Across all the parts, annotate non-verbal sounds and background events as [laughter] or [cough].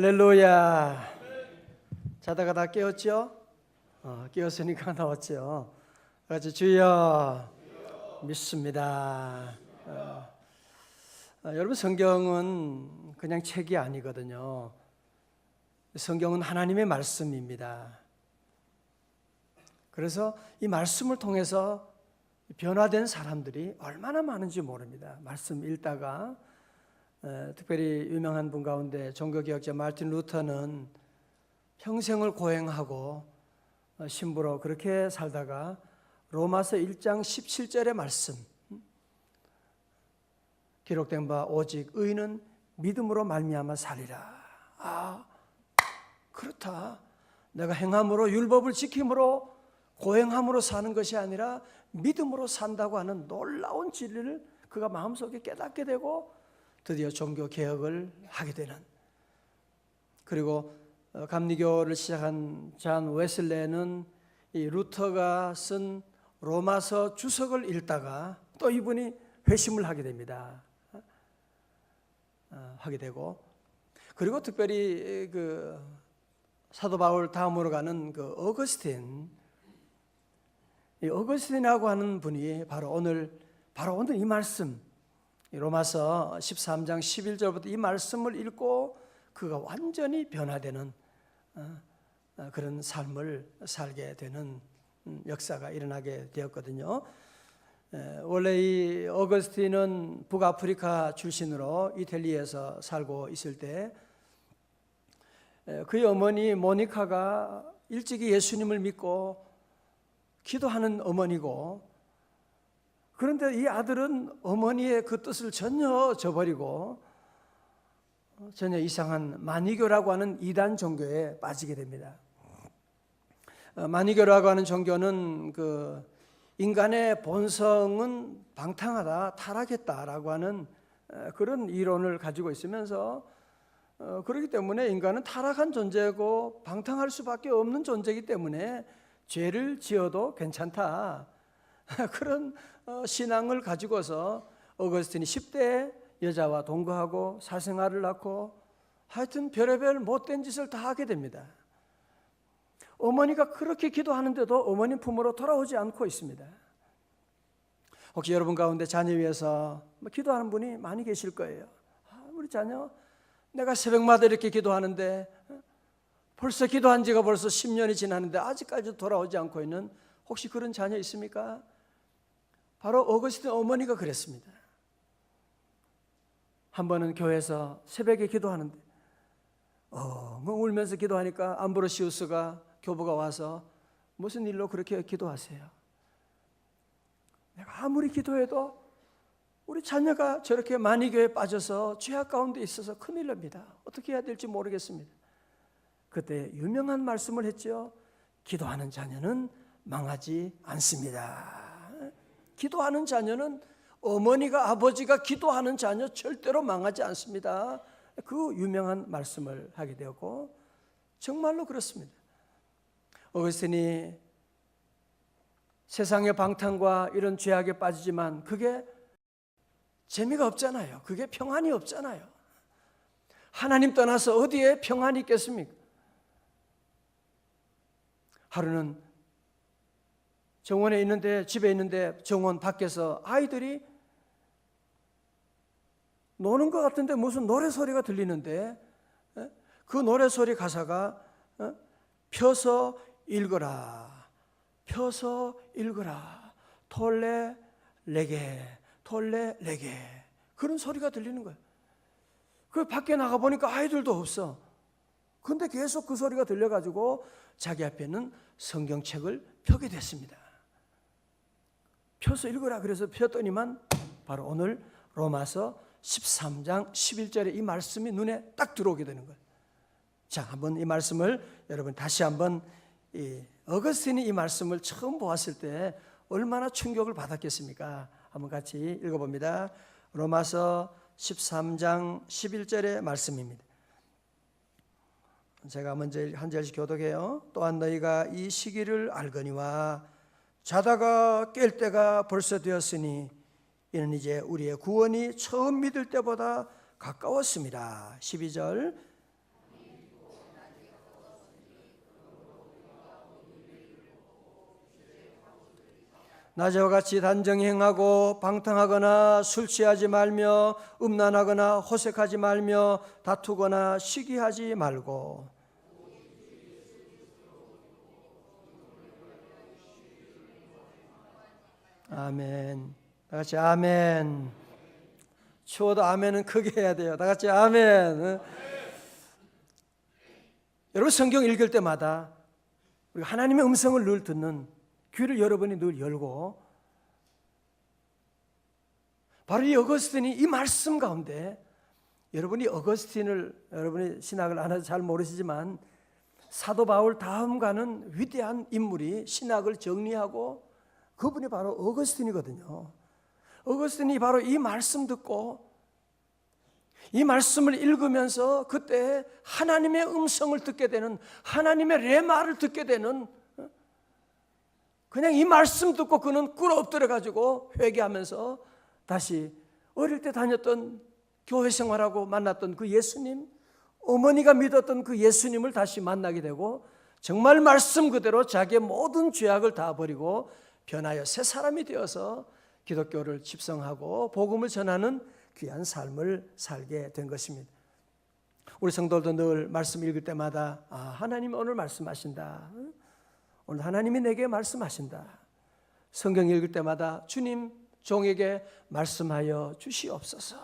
할렐루야. 자다가 다 깨었죠? 어, 깨었으니까 [laughs] 나왔죠. 같이 주여 믿습니다. 어, 어, 여러분 성경은 그냥 책이 아니거든요. 성경은 하나님의 말씀입니다. 그래서 이 말씀을 통해서 변화된 사람들이 얼마나 많은지 모릅니다. 말씀 읽다가 에, 특별히 유명한 분 가운데 종교개혁자 마틴 루터는 평생을 고행하고 어, 신부로 그렇게 살다가 로마서 1장 17절의 말씀 음, 기록된 바 오직 의는 믿음으로 말미암아 살리라. 아 그렇다. 내가 행함으로 율법을 지킴으로 고행함으로 사는 것이 아니라 믿음으로 산다고 하는 놀라운 진리를 그가 마음속에 깨닫게 되고 드디어 종교 개혁을 하게 되는 그리고 어, 감리교를 시작한 잔 웨슬레는 이 루터가 쓴 로마서 주석을 읽다가 또 이분이 회심을 하게 됩니다. 어, 하게 되고 그리고 특별히 그 사도 바울 다음으로 가는 그 어거스틴 이 어거스틴이라고 하는 분이 바로 오늘 바로 오늘 이 말씀 이 로마서 13장 11절부터 이 말씀을 읽고 그가 완전히 변화되는 어, 어, 그런 삶을 살게 되는 음, 역사가 일어나게 되었거든요. 에, 원래 이 어거스틴은 북아프리카 출신으로 이탈리아에서 살고 있을 때 에, 그의 어머니 모니카가 일찍이 예수님을 믿고 기도하는 어머니고 그런데 이 아들은 어머니의 그 뜻을 전혀 저버리고 전혀 이상한 마니교라고 하는 이단 종교에 빠지게 됩니다. 어, 마니교라고 하는 종교는 그 인간의 본성은 방탕하다, 타락했다라고 하는 어, 그런 이론을 가지고 있으면서 어, 그렇기 때문에 인간은 타락한 존재고 방탕할 수밖에 없는 존재이기 때문에 죄를 지어도 괜찮다. [laughs] 그런 신앙을 가지고서 어거스틴이 10대 여자와 동거하고 사생아를 낳고 하여튼 별의별 못된 짓을 다 하게 됩니다. 어머니가 그렇게 기도하는데도 어머니 품으로 돌아오지 않고 있습니다. 혹시 여러분 가운데 자녀 위해서 뭐 기도하는 분이 많이 계실 거예요. 아, 우리 자녀 내가 새벽마다 이렇게 기도하는데 벌써 기도한 지가 벌써 10년이 지났는데 아직까지 돌아오지 않고 있는 혹시 그런 자녀 있습니까? 바로 어거스틴 어머니가 그랬습니다. 한 번은 교회에서 새벽에 기도하는데 어, 뭐 울면서 기도하니까 암브로시우스가 교부가 와서 무슨 일로 그렇게 기도하세요? 내가 아무리 기도해도 우리 자녀가 저렇게 만이교에 빠져서 죄악 가운데 있어서 큰일 납니다. 어떻게 해야 될지 모르겠습니다. 그때 유명한 말씀을 했죠. 기도하는 자녀는 망하지 않습니다. 기도하는 자녀는 어머니가 아버지가 기도하는 자녀 절대로 망하지 않습니다. 그 유명한 말씀을 하게 되었고 정말로 그렇습니다. 어거스틴이 세상의 방탕과 이런 죄악에 빠지지만 그게 재미가 없잖아요. 그게 평안이 없잖아요. 하나님 떠나서 어디에 평안이 있겠습니까? 하루는 정원에 있는데 집에 있는데 정원 밖에서 아이들이 노는 것 같은데 무슨 노래 소리가 들리는데 그 노래 소리 가사가 펴서 읽어라 펴서 읽어라 톨레 레게 톨레 레게 그런 소리가 들리는 거예요. 그 밖에 나가 보니까 아이들도 없어. 근데 계속 그 소리가 들려가지고 자기 앞에는 성경책을 펴게 됐습니다. 펴서 읽어라 그래서 폈더니만 바로 오늘 로마서 13장 11절에 이 말씀이 눈에 딱 들어오게 되는 거예요. 자, 한번 이 말씀을 여러분 다시 한번 이 어거스틴이 이 말씀을 처음 보았을 때 얼마나 충격을 받았겠습니까? 한번 같이 읽어봅니다. 로마서 13장 11절의 말씀입니다. 제가 먼저 한 절씩 교독해요. 또한 너희가 이 시기를 알거니와 자다가 깰 때가 벌써 되었으니 이는 이제 우리의 구원이 처음 믿을 때보다 가까웠습니다. 12절 낮에와 같이 단정히 행하고 방탕하거나 술 취하지 말며 음란하거나 호색하지 말며 다투거나 시기하지 말고 아멘. 다 같이 아멘. 추워도 아멘은 크게 해야 돼요. 다 같이 아멘. 응? 여러분 성경 읽을 때마다 우리가 하나님의 음성을 늘 듣는 귀를 여러분이 늘 열고 바로 이 어거스틴이 이 말씀 가운데 여러분이 어거스틴을 여러분이 신학을 안 해서 잘 모르시지만 사도 바울 다음 가는 위대한 인물이 신학을 정리하고 그분이 바로 어거스틴이거든요. 어거스틴이 바로 이 말씀 듣고 이 말씀을 읽으면서 그때 하나님의 음성을 듣게 되는 하나님의 레마를 듣게 되는 어? 그냥 이 말씀 듣고 그는 꿇어 엎드려 가지고 회개하면서 다시 어릴 때 다녔던 교회 생활하고 만났던 그 예수님 어머니가 믿었던 그 예수님을 다시 만나게 되고 정말 말씀 그대로 자기의 모든 죄악을 다 버리고 변하여 새 사람이 되어서 기독교를 집성하고 복음을 전하는 귀한 삶을 살게 된 것입니다. 우리 성도들도 늘 말씀 읽을 때마다 아, 하나님 오늘 말씀하신다. 오늘 하나님이 내게 말씀하신다. 성경 읽을 때마다 주님 종에게 말씀하여 주시옵소서.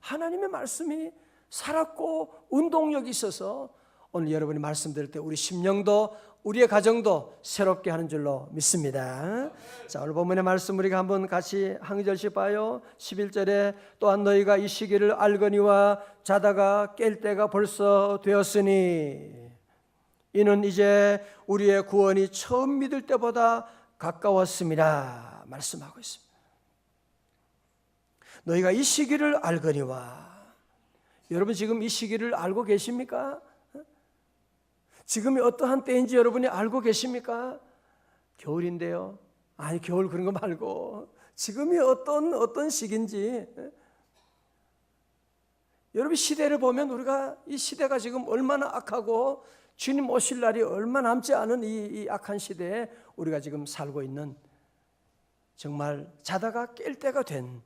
하나님의 말씀이 살았고 운동력이 있어서 오늘 여러분이 말씀 들을 때 우리 심령도 우리의 가정도 새롭게 하는 줄로 믿습니다. 자, 오늘 본문의 말씀 우리가 한번 같이 한 절씩 봐요. 11절에 또한 너희가 이 시기를 알거니와 자다가 깰 때가 벌써 되었으니 이는 이제 우리의 구원이 처음 믿을 때보다 가까웠습니다. 말씀하고 있습니다. 너희가 이 시기를 알거니와 여러분 지금 이 시기를 알고 계십니까? 지금이 어떠한 때인지 여러분이 알고 계십니까? 겨울인데요. 아니 겨울 그런 거 말고 지금이 어떤 어떤 시기인지 여러분 시대를 보면 우리가 이 시대가 지금 얼마나 악하고 주님 오실 날이 얼마 남지 않은 이, 이 악한 시대에 우리가 지금 살고 있는 정말 자다가 깰 때가 된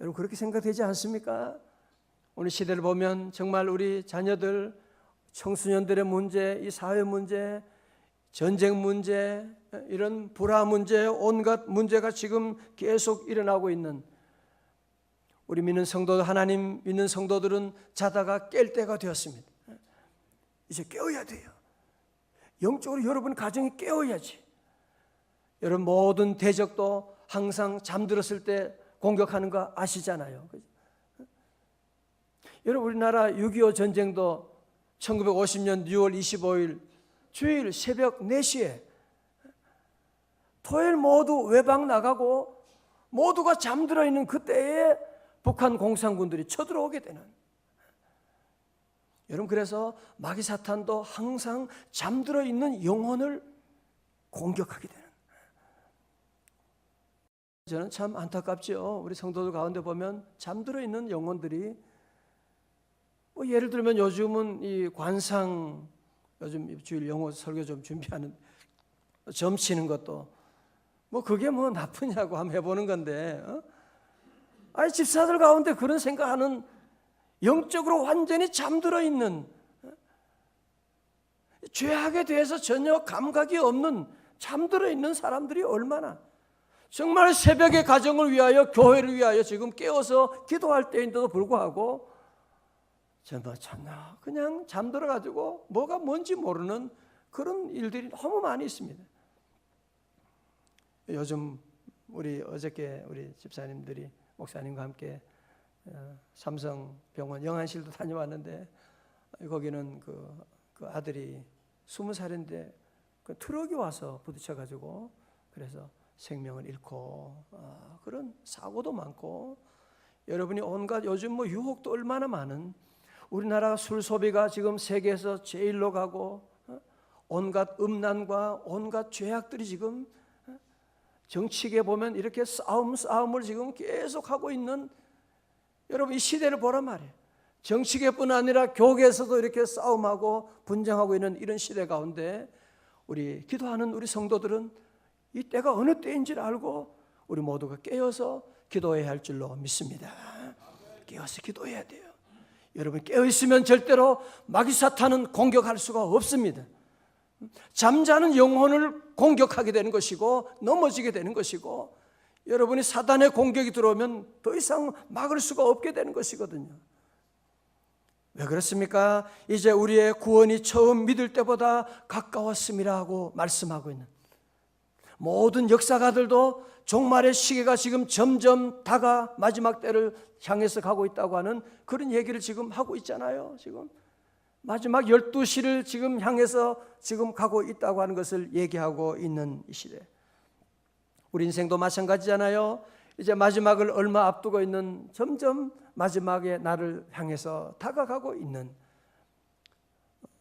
여러분 그렇게 생각되지 않습니까? 오늘 시대를 보면 정말 우리 자녀들, 청소년들의 문제, 이 사회 문제, 전쟁 문제, 이런 불화 문제, 온갖 문제가 지금 계속 일어나고 있는 우리 믿는 성도들, 하나님 믿는 성도들은 자다가 깰 때가 되었습니다. 이제 깨어야 돼요. 영적으로 여러분 가정이 깨어야지. 여러분 모든 대적도 항상 잠들었을 때 공격하는 거 아시잖아요. 여러분 우리나라 6.25 전쟁도 1950년 6월 25일 주일 새벽 4시에 토요일 모두 외박 나가고 모두가 잠들어 있는 그때에 북한 공산군들이 쳐들어오게 되는 여러분 그래서 마귀 사탄도 항상 잠들어 있는 영혼을 공격하게 되는 저는 참 안타깝죠. 우리 성도들 가운데 보면 잠들어 있는 영혼들이 뭐 예를 들면 요즘은 이 관상 요즘 주일 영어 설교 좀 준비하는 점 치는 것도 뭐 그게 뭐 나쁘냐고 한번 해보는 건데 어? 아니 집사들 가운데 그런 생각하는 영적으로 완전히 잠들어 있는 어? 죄악에 대해서 전혀 감각이 없는 잠들어 있는 사람들이 얼마나 정말 새벽의 가정을 위하여 교회를 위하여 지금 깨어서 기도할 때인데도 불구하고 정말 참나 그냥 잠들어 가지고 뭐가 뭔지 모르는 그런 일들이 너무 많이 있습니다. 요즘 우리 어저께 우리 집사님들이 목사님과 함께 어, 삼성병원 영안실도 다녀왔는데 거기는 그, 그 아들이 스무 살인데 그 트럭이 와서 부딪혀 가지고 그래서 생명을 잃고 어, 그런 사고도 많고 여러분이 온갖 요즘 뭐 유혹도 얼마나 많은 우리나라 술 소비가 지금 세계에서 제일로 가고 어, 온갖 음란과 온갖 죄악들이 지금 어, 정치계 보면 이렇게 싸움 싸움을 지금 계속 하고 있는 여러분 이 시대를 보란 말이에요. 정치계뿐 아니라 교계에서도 이렇게 싸움하고 분쟁하고 있는 이런 시대 가운데 우리 기도하는 우리 성도들은 이 때가 어느 때인지를 알고 우리 모두가 깨어서 기도해야 할 줄로 믿습니다. 깨어서 기도해야 돼요. 여러분 깨어 있으면 절대로 마귀 사탄은 공격할 수가 없습니다. 잠자는 영혼을 공격하게 되는 것이고 넘어지게 되는 것이고 여러분이 사단의 공격이 들어오면 더 이상 막을 수가 없게 되는 것이거든요. 왜 그렇습니까? 이제 우리의 구원이 처음 믿을 때보다 가까웠음이라 하고 말씀하고 있는 모든 역사가들도 종말의 시기가 지금 점점 다가 마지막 때를 향해서 가고 있다고 하는 그런 얘기를 지금 하고 있잖아요. 지금 마지막 12시를 지금 향해서 지금 가고 있다고 하는 것을 얘기하고 있는 이 시대. 우리 인생도 마찬가지잖아요. 이제 마지막을 얼마 앞두고 있는 점점 마지막의 날을 향해서 다가가고 있는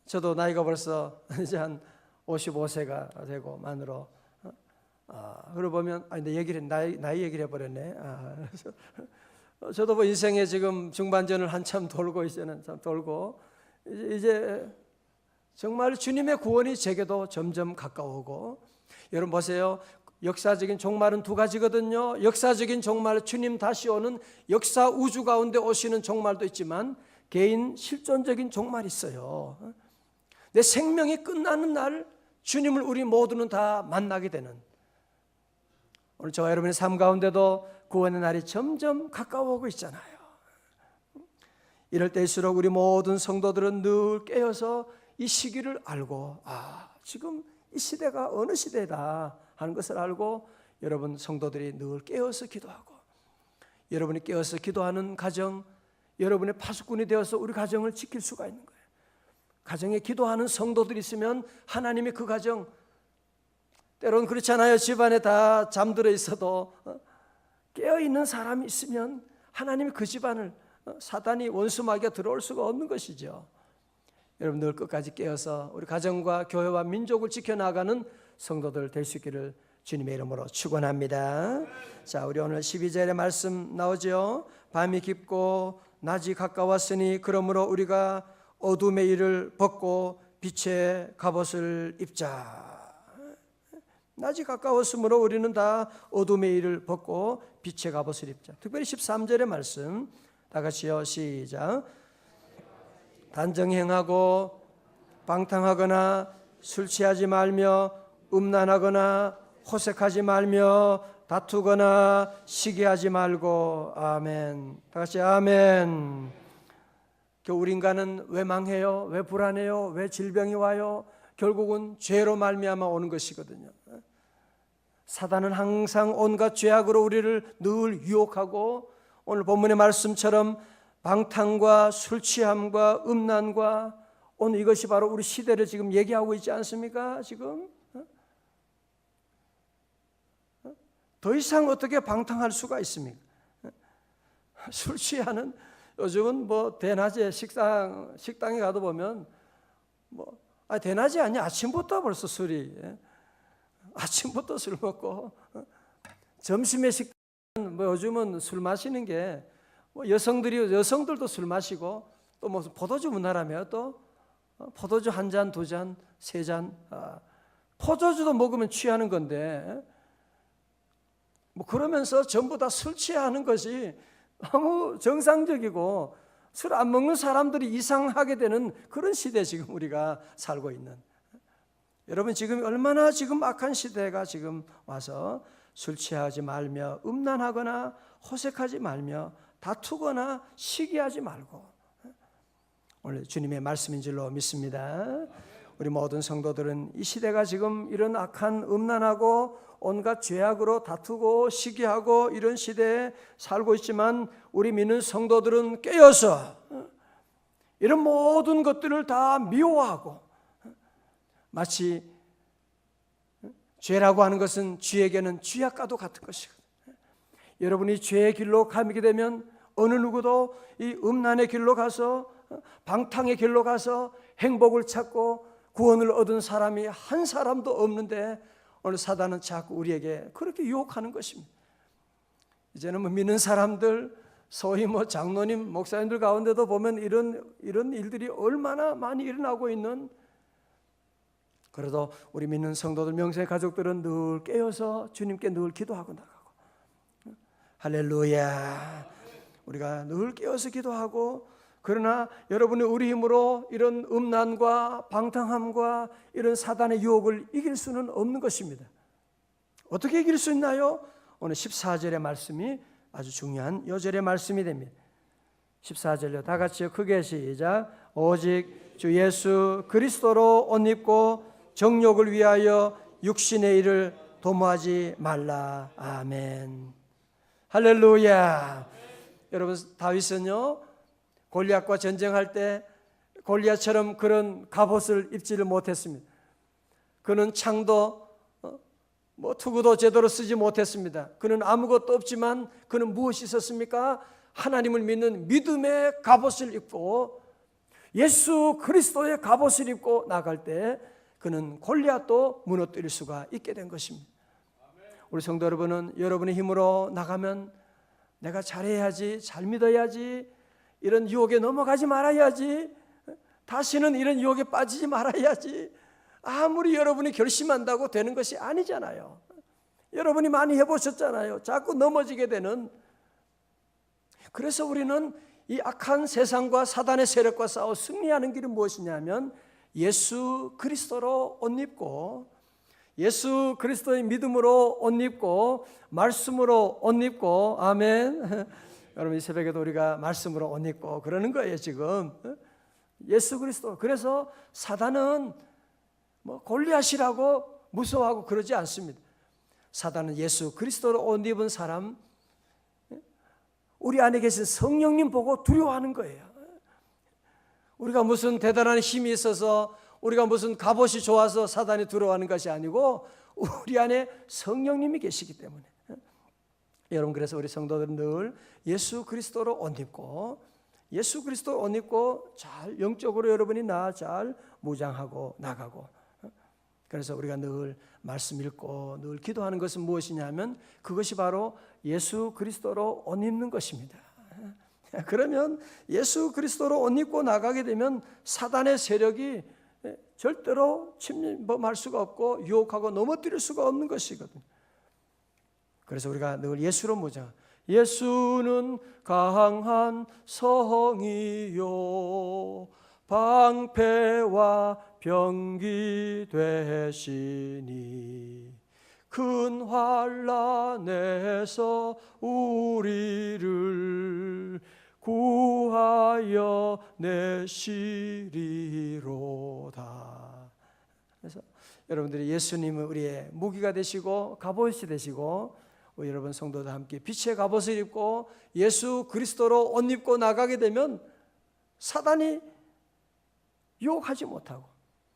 저도 나이가 벌써 [laughs] 이제 한 55세가 되고 만으로 아, 그러고 보면 아 근데 얘기를 나이 나이 얘기를 해버렸네. 아, 그래서 [laughs] 저도 뭐 인생에 지금 중반전을 한참 돌고 있어는 참 돌고 이제, 이제 정말 주님의 구원이 제게도 점점 가까워오고 여러분 보세요. 역사적인 종말은 두 가지거든요. 역사적인 종말, 주님 다시 오는 역사 우주 가운데 오시는 종말도 있지만 개인 실존적인 종말이 있어요. 내 생명이 끝나는 날 주님을 우리 모두는 다 만나게 되는 오늘 저와 여러분의 삶 가운데도 구원의 날이 점점 가까워오고 있잖아요. 이럴 때일수록 우리 모든 성도들은 늘 깨어서 이 시기를 알고 아 지금 이 시대가 어느 시대다 하는 것을 알고 여러분 성도들이 늘 깨어서 기도하고 여러분이 깨어서 기도하는 가정 여러분의 파수꾼이 되어서 우리 가정을 지킬 수가 있는 거예요. 가정에 기도하는 성도들이 있으면 하나님이 그 가정 때로는 그렇잖아요. 집안에 다 잠들어 있어도 어, 깨어 있는 사람이 있으면 하나님이 그 집안을 어, 사단이 원수마귀가 들어올 수가 없는 것이죠. 여러분 늘 끝까지 깨어서 우리 가정과 교회와 민족을 지켜나가는 성도들 될 수 있기를 주님의 이름으로 축원합니다. 자, 우리 오늘 12절의 말씀 나오죠. 밤이 깊고 낮이 가까웠으니 그러므로 우리가 어둠의 일을 벗고 빛의 갑옷을 입자. 낮이 가까웠으므로 우리는 다 어둠의 일을 벗고 빛의 갑옷을 입자. 특별히 13절의 말씀 다 같이요. 시작. 단정행하고 방탕하거나 술 취하지 말며 음란하거나 호색하지 말며 다투거나 시기하지 말고 아멘. 다 같이 아멘. 그 우리 인간은 왜 망해요? 왜 불안해요? 왜 질병이 와요? 결국은 죄로 말미암아 오는 것이거든요. 사단은 항상 온갖 죄악으로 우리를 늘 유혹하고 오늘 본문의 말씀처럼 방탕과 술 취함과 음란과 오늘 이것이 바로 우리 시대를 지금 얘기하고 있지 않습니까? 지금 더 이상 어떻게 방탕할 수가 있습니까? 술 취하는 요즘은 뭐 대낮에 식당 식당에 가도 보면 뭐 아, 대낮이 아니 아침부터 벌써 술이 예? 아침부터 술 먹고 어? 점심에 식당 뭐 요즘은 술 마시는 게 뭐 여성들이 여성들도 술 마시고 또 무슨 포도주 문화라며 또 어? 포도주 한 잔, 두 잔, 세 잔. 아, 포도주도 먹으면 취하는 건데 뭐 그러면서 전부 다 술 취하는 것이 너무 정상적이고 술 안 먹는 사람들이 이상하게 되는 그런 시대 지금 우리가 살고 있는. 여러분 지금 얼마나 지금 악한 시대가 지금 와서 술 취하지 말며 음란하거나 호색하지 말며 다투거나 시기하지 말고 오늘 주님의 말씀인 줄로 믿습니다. 우리 모든 성도들은 이 시대가 지금 이런 악한 음란하고 온갖 죄악으로 다투고 시기하고 이런 시대에 살고 있지만 우리 믿는 성도들은 깨어서 이런 모든 것들을 다 미워하고 마치 죄라고 하는 것은 쥐에게는 쥐약과도 같은 것이거든요. 여러분이 죄의 길로 가게 되면 어느 누구도 이 음란의 길로 가서 방탕의 길로 가서 행복을 찾고 구원을 얻은 사람이 한 사람도 없는데 오늘 사단은 자꾸 우리에게 그렇게 유혹하는 것입니다. 이제는 뭐 믿는 사람들 소위 뭐 장로님 목사님들 가운데도 보면 이런 이런 일들이 얼마나 많이 일어나고 있는 그래도 우리 믿는 성도들 명세 가족들은 늘 깨어서 주님께 늘 기도하고 나가고 할렐루야. 우리가 늘 깨어서 기도하고 그러나 여러분이 우리 힘으로 이런 음란과 방탕함과 이런 사단의 유혹을 이길 수는 없는 것입니다. 어떻게 이길 수 있나요? 오늘 14절의 말씀이 아주 중요한 여절의 말씀이 됩니다. 14절요. 다 같이요. 크게 시작. 오직 주 예수 그리스도로 옷 입고 정욕을 위하여 육신의 일을 도모하지 말라. 아멘. 할렐루야. 여러분 다윗은요. 골리앗과 전쟁할 때 골리앗처럼 그런 갑옷을 입지를 못했습니다. 그는 창도 어, 뭐 투구도 제대로 쓰지 못했습니다. 그는 아무것도 없지만 그는 무엇이 있었습니까? 하나님을 믿는 믿음의 갑옷을 입고 예수 그리스도의 갑옷을 입고 나갈 때 그는 골리앗도 무너뜨릴 수가 있게 된 것입니다. 우리 성도 여러분은 여러분의 힘으로 나가면 내가 잘해야지, 잘 믿어야지, 이런 유혹에 넘어가지 말아야지, 다시는 이런 유혹에 빠지지 말아야지. 아무리 여러분이 결심한다고 되는 것이 아니잖아요. 여러분이 많이 해보셨잖아요. 자꾸 넘어지게 되는. 그래서 우리는 이 악한 세상과 사단의 세력과 싸워 승리하는 길은 무엇이냐면 예수 그리스도로 옷 입고 예수 그리스도의 믿음으로 옷 입고 말씀으로 옷 입고 아멘. [laughs] 여러분 이 새벽에도 우리가 말씀으로 옷 입고 그러는 거예요 지금. 예수 그리스도. 그래서 사단은 뭐 골리앗이라고 무서워하고 그러지 않습니다. 사단은 예수 그리스도로 옷 입은 사람 우리 안에 계신 성령님 보고 두려워하는 거예요. 우리가 무슨 대단한 힘이 있어서 우리가 무슨 갑옷이 좋아서 사단이 두려워하는 것이 아니고 우리 안에 성령님이 계시기 때문에 여러분 그래서 우리 성도들은 늘 예수 그리스도로 옷 입고 예수 그리스도 옷 입고 잘 영적으로 여러분이 나 잘 무장하고 나가고 그래서 우리가 늘 말씀 읽고 늘 기도하는 것은 무엇이냐면 그것이 바로 예수 그리스도로 옷 입는 것입니다. 그러면 예수 그리스도로 옷 입고 나가게 되면 사단의 세력이 절대로 침범할 수가 없고 유혹하고 넘어뜨릴 수가 없는 것이거든요. 그래서 우리가 늘 예수로 모자. 예수는 강한 성이요 방패와 병기 되시니 큰 환란에서 우리를 구하여 내시리로다. 그래서 여러분들이 예수님은 우리의 무기가 되시고 갑옷이 되시고 우리 여러분 성도들 함께 빛의 갑옷을 입고 예수 그리스도로 옷 입고 나가게 되면 사단이 유혹하지 못하고.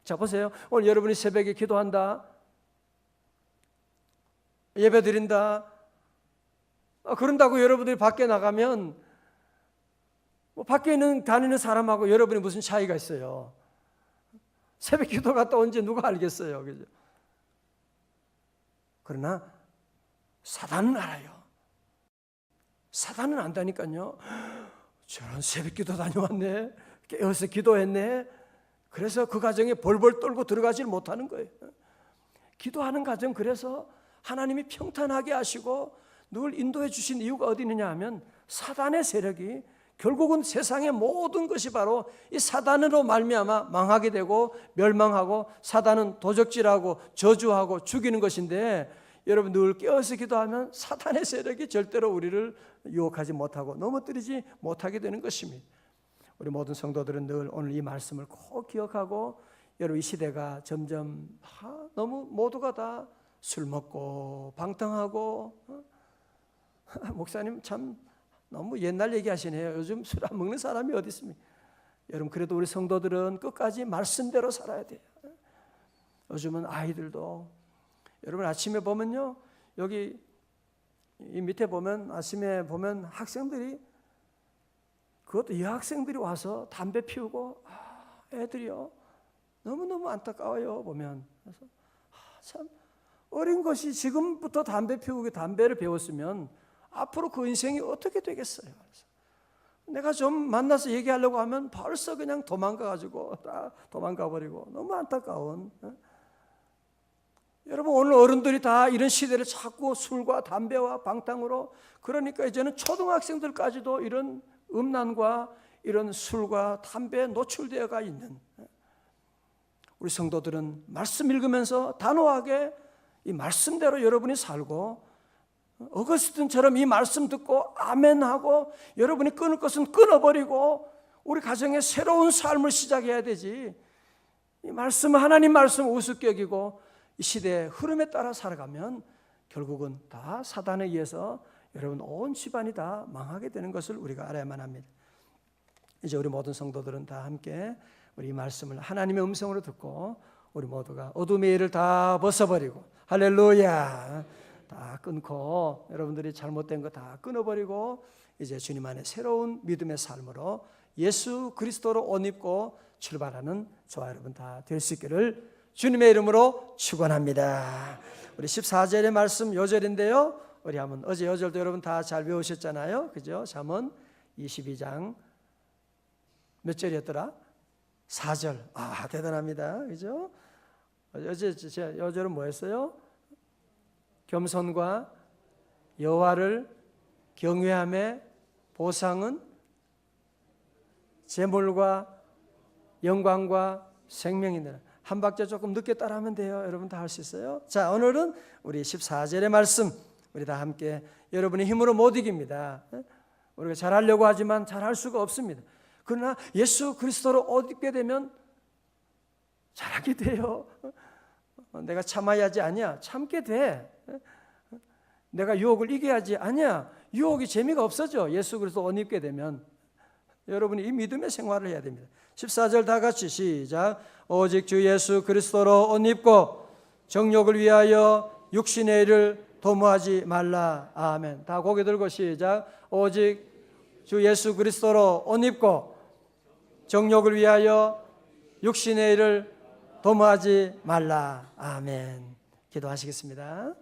자 보세요. 오늘 여러분이 새벽에 기도한다. 예배 드린다. 아, 그런다고 여러분들이 밖에 나가면 뭐 밖에 있는 다니는 사람하고 여러분이 무슨 차이가 있어요? 새벽 기도 갔다 온지 누가 알겠어요? 그죠? 그러나 사단은 알아요. 사단은 안다니까요. 저런 새벽 기도 다녀왔네. 깨어서 기도했네. 그래서 그 가정에 벌벌 떨고 들어가질 못하는 거예요. 기도하는 가정 그래서 하나님이 평탄하게 하시고 늘 인도해 주신 이유가 어디 있느냐 하면 사단의 세력이 결국은 세상의 모든 것이 바로 이 사단으로 말미암아 망하게 되고 멸망하고 사단은 도적질하고 저주하고 죽이는 것인데 여러분 늘 깨어서 기도하면 사단의 세력이 절대로 우리를 유혹하지 못하고 넘어뜨리지 못하게 되는 것입니다. 우리 모든 성도들은 늘 오늘 이 말씀을 꼭 기억하고 여러분 이 시대가 점점 아, 너무 모두가 다 술 먹고 방탕하고 어? [laughs] 목사님 참 너무 옛날 얘기하시네요. 요즘 술 안 먹는 사람이 어디 있습니까? 여러분 그래도 우리 성도들은 끝까지 말씀대로 살아야 돼요. 요즘은 아이들도 여러분 아침에 보면요 여기 이 밑에 보면 아침에 보면 학생들이 그것도 여학생들이 와서 담배 피우고 아, 애들이요 너무 너무 안타까워요 보면 그래서 아, 참 어린 것이 지금부터 담배 피우고 담배를 배웠으면 앞으로 그 인생이 어떻게 되겠어요? 내가 좀 만나서 얘기하려고 하면 벌써 그냥 도망가 가지고 다 도망가 버리고 너무 안타까운 어? 여러분 오늘 어른들이 다 이런 시대를 자꾸 술과 담배와 방탕으로 그러니까 이제는 초등학생들까지도 이런 음란과 이런 술과 담배에 노출되어가 있는 우리 성도들은 말씀 읽으면서 단호하게 이 말씀대로 여러분이 살고 어거스틴처럼 이 말씀 듣고 아멘하고 여러분이 끊을 것은 끊어버리고 우리 가정에 새로운 삶을 시작해야 되지. 이 말씀 하나님 말씀 우습게 여기고 이 시대의 흐름에 따라 살아가면 결국은 다 사단에 의해서 여러분 온 집안이 다 망하게 되는 것을 우리가 알아야만 합니다. 이제 우리 모든 성도들은 다 함께 우리 이 말씀을 하나님의 음성으로 듣고 우리 모두가 어둠의 일을 다 벗어버리고 할렐루야 다 끊고 여러분들이 잘못된 거 다 끊어버리고 이제 주님 안에 새로운 믿음의 삶으로 예수 그리스도로 옷 입고 출발하는 저와 여러분 다 될 수 있기를 주님의 이름으로 축원합니다. 우리 14절의 말씀 요절인데요. 우리 한번 어제 요절도 여러분 다잘 배우셨잖아요. 그죠? 잠언 22장 몇 절이었더라? 4절. 아, 대단합니다. 그죠? 어제 제 요절은 뭐였어요? 겸손과 여호와를 경외함의 보상은 재물과 영광과 생명이니라. 한 박자 조금 늦게 따라하면 돼요. 여러분 다 할 수 있어요. 자, 오늘은 우리 14절의 말씀 우리 다 함께 여러분의 힘으로 못 이깁니다. 우리가 잘하려고 하지만 잘할 수가 없습니다. 그러나 예수 그리스도로 옷 입게 되면 잘하게 돼요. 내가 참아야지 아니야. 참게 돼. 내가 유혹을 이겨야지 아니야. 유혹이 재미가 없어져. 예수 그리스도 옷 입게 되면 여러분이 이 믿음의 생활을 해야 됩니다. 14절 다 같이 시작. 오직 주 예수 그리스도로 옷 입고 정욕을 위하여 육신의 일을 도모하지 말라. 아멘. 다 고개 들고 시작. 오직 주 예수 그리스도로 옷 입고 정욕을 위하여 육신의 일을 도모하지 말라. 아멘. 기도하시겠습니다.